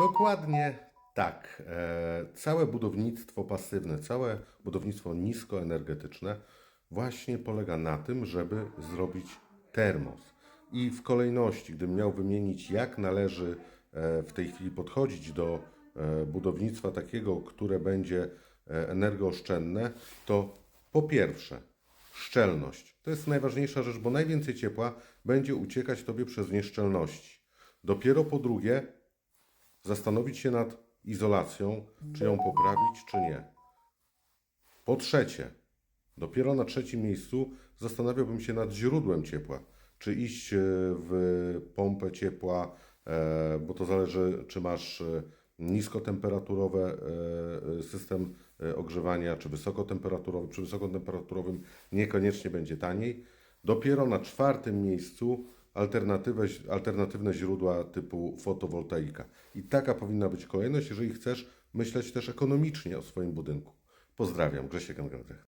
Dokładnie tak. E, całe budownictwo pasywne, całe budownictwo niskoenergetyczne właśnie polega na tym, żeby zrobić termos. I w kolejności, gdybym miał wymienić, jak należy e, w tej chwili podchodzić do e, budownictwa takiego, które będzie energooszczędne, to po pierwsze szczelność. To jest najważniejsza rzecz, bo najwięcej ciepła będzie uciekać Tobie przez nieszczelności. Dopiero po drugie zastanowić się nad izolacją, czy ją poprawić, czy nie. Po trzecie, dopiero na trzecim miejscu zastanawiałbym się nad źródłem ciepła. Czy iść e, w pompę ciepła, e, bo to zależy, czy masz e, niskotemperaturowe e, system ogrzewania, czy wysokotemperaturowy. Przy wysokotemperaturowym niekoniecznie będzie taniej. Dopiero na czwartym miejscu alternatywę, alternatywne źródła typu fotowoltaika. I taka powinna być kolejność, jeżeli chcesz myśleć też ekonomicznie o swoim budynku. Pozdrawiam, Grzesiek Engelbrech.